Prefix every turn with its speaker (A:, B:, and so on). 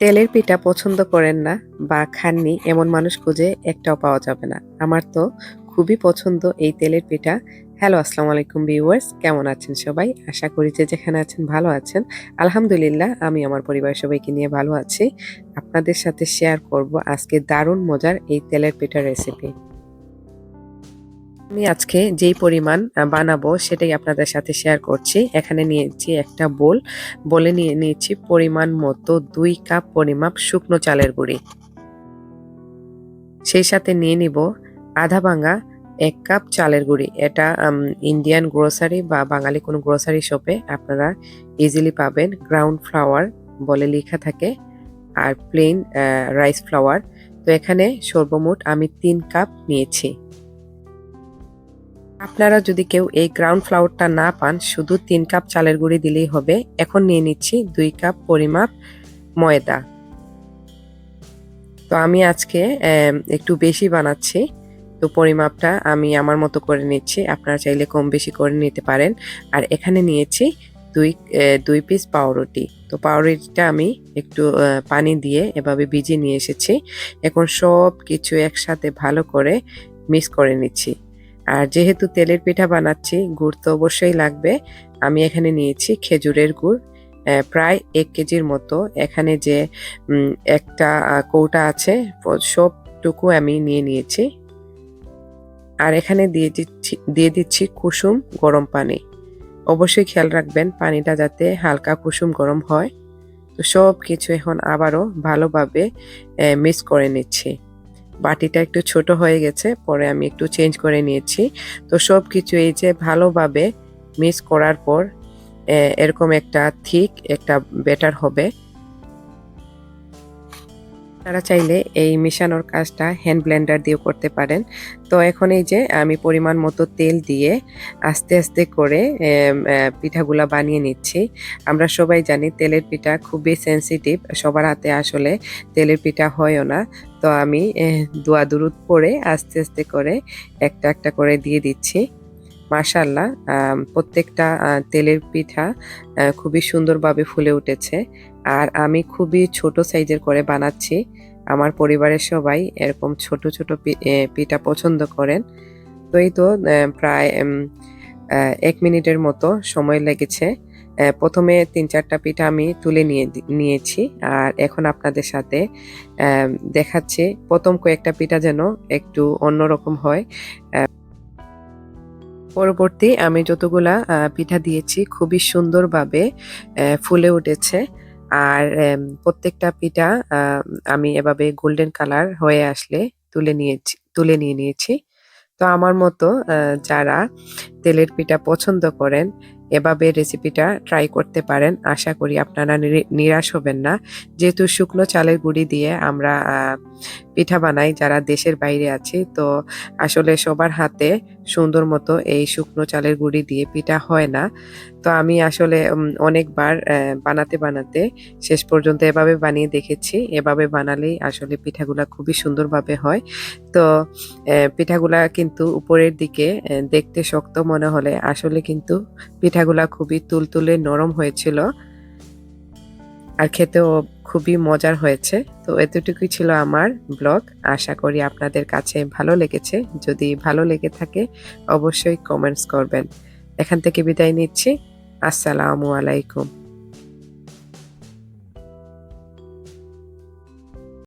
A: তেলের পিঠা পছন্দ করেন না বা খাননি, এমন মানুষ খুঁজে একটাও পাওয়া যাবে না। আমার তো খুবই পছন্দ এই তেলের পিঠা। হ্যালো, আসসালামু আলাইকুম ভিউয়ার্স, কেমন আছেন সবাই? আশা করি যে যেখানে আছেন ভালো আছেন। আলহামদুলিল্লাহ, আমি আমার পরিবার সবাইকে নিয়ে ভালো আছি। আপনাদের সাথে শেয়ার করব আজকে দারুণ মজার এই তেলের পিঠা রেসিপি আমি আজকে যেই পরিমাণ বানাবো সেটাই আপনাদের সাথে শেয়ার করছি। এখানে নিয়েছি একটা বোল। বলে নিয়ে নিয়েছি পরিমাণ মতো দুই কাপ পরিমাপ শুকনো চালের গুঁড়ি। সেই সাথে নিয়ে নিব আধা ভাঙা এক কাপ চালের গুঁড়ি। এটা ইন্ডিয়ান গ্রোসারি বা বাঙালি কোনো গ্রোসারি শপে আপনারা ইজিলি পাবেন। গ্রাউন্ড ফ্লাওয়ার বলে লেখা থাকে আর প্লেন রাইস ফ্লাওয়ার তো এখানে সর্বমোট আমি তিন কাপ নিয়েছি। আপনারা যদি কেউ এই গ্রাউন্ড ফ্লাওয়ারটা না পান, শুধু তিন কাপ চালের গুঁড়ি দিলেই হবে। এখন নিয়ে নিচ্ছি দুই কাপ পরিমাপ ময়দা। তো আমি আজকে একটু বেশি বানাচ্ছি। তো পরিমাপটা আমি আমার মতো করে নিচ্ছি। আপনারা চাইলে কম বেশি করে নিতে পারেন। আর এখানে নিয়েছি দুই দুই পিস পাউরুটি। তো পাউরুটিটা আমি একটু পানি দিয়ে এভাবে ভিজিয়ে নিয়ে এসেছি। এখন সব কিছু একসাথে ভালো করে মিক্স করে নিচ্ছি। আর যেহেতু তেলের পিঠা বানাচ্ছি, গুড় তো অবশ্যই লাগবে। আমি এখানে নিয়েছি খেজুরের গুড় প্রায় এক কেজির মতো। এখানে যে একটা কৌটা আছে সবটুকু আমি নিয়ে নিয়েছি। আর এখানে দিয়ে দিচ্ছি দিয়ে দিচ্ছি কুসুম গরম পানি। অবশ্যই খেয়াল রাখবেন পানিটা যাতে হালকা কুসুম গরম হয়। তো সব কিছু এখন আবারও ভালোভাবে মিক্স করে নিচ্ছি। বাটিটা একটু ছোট হয়ে গেছে, পরে আমি একটু চেঞ্জ করে নিয়েছি। তো সব কিছু এই যে ভালোভাবে মিক্স করার পর এরকম একটা থিক একটা বেটার হবে। আপনারা চাইলে এই মেশানোর কাজটা হ্যান্ড ব্লেন্ডার দিয়েও করতে পারেন। তো এখন এই যে আমি পরিমাণ মতো তেল দিয়ে আস্তে আস্তে করে পিঠাগুলা বানিয়ে নিচ্ছি। আমরা সবাই জানি তেলের পিঠা খুবই সেনসিটিভ সবার হাতে আসলে তেলের পিঠা হয়ও না। তো আমি দোয়া দুরুদ পরে আস্তে আস্তে করে একটা একটা করে দিয়ে দিচ্ছি। মাশাল্লাহ প্রত্যেকটা তেলের পিঠা খুবই সুন্দরভাবে ফুলে উঠেছে। আর আমি খুবই ছোট সাইজের করে বানাচ্ছি। আমার পরিবারের সবাই এরকম ছোট ছোট পিঠা পছন্দ করেন। তো এই তো প্রায় এক মিনিটের মতো সময় লেগেছে। প্রথমে তিন চারটা পিঠা আমি তুলে নিয়ে নিয়েছি। আর এখন আপনাদের সাথে দেখাচ্ছি প্রথম কয়েকটা পিঠা যেন একটু অন্যরকম হয়। পরবর্তী আমি যতগুলা পিঠা দিয়েছি, খুবই সুন্দরভাবে ফুলে উঠেছে। আর প্রত্যেকটা পিঠা, আমি এভাবে গোল্ডেন কালার হয়ে আসলে তুলে নিয়েছি, তুলে নিয়ে নিয়েছি। তো আমার মতো যারা তেলের পিঠা পছন্দ করেন এভাবে রেসিপিটা ট্রাই করতে পারেন। আশা করি আপনারা নিরে- নিরাশ হবেন না। যেহেতু শুকনো চালের গুঁড়ি দিয়ে আমরা পিঠা বানাই যারা দেশের বাইরে আছি, তো আসলে সবার হাতে সুন্দর মতো এই শুকনো চালের গুঁড়ি দিয়ে পিঠা হয় না। তো আমি আসলে অনেকবার বানাতে বানাতে শেষ পর্যন্ত এভাবে বানিয়ে দেখেছি। এভাবে বানালেই আসলে পিঠাগুলা খুবই সুন্দরভাবে হয়। তো পিঠাগুলা কিন্তু উপরের দিকে দেখতে শক্ত মনে হলে। আসলে কিন্তু পিঠাগুলা খুবই তুলতুলে নরম হয়েছিল। আর খেতেও খুবই মজার হয়েছে। তো এতটুকুই ছিল আমার ব্লগ। আশা করি আপনাদের কাছে ভালো লেগেছে। যদি ভালো লেগে থাকে, অবশ্যই কমেন্টস করবেন। এখান থেকে বিদায় নিচ্ছি। আসসালামু আলাইকুম।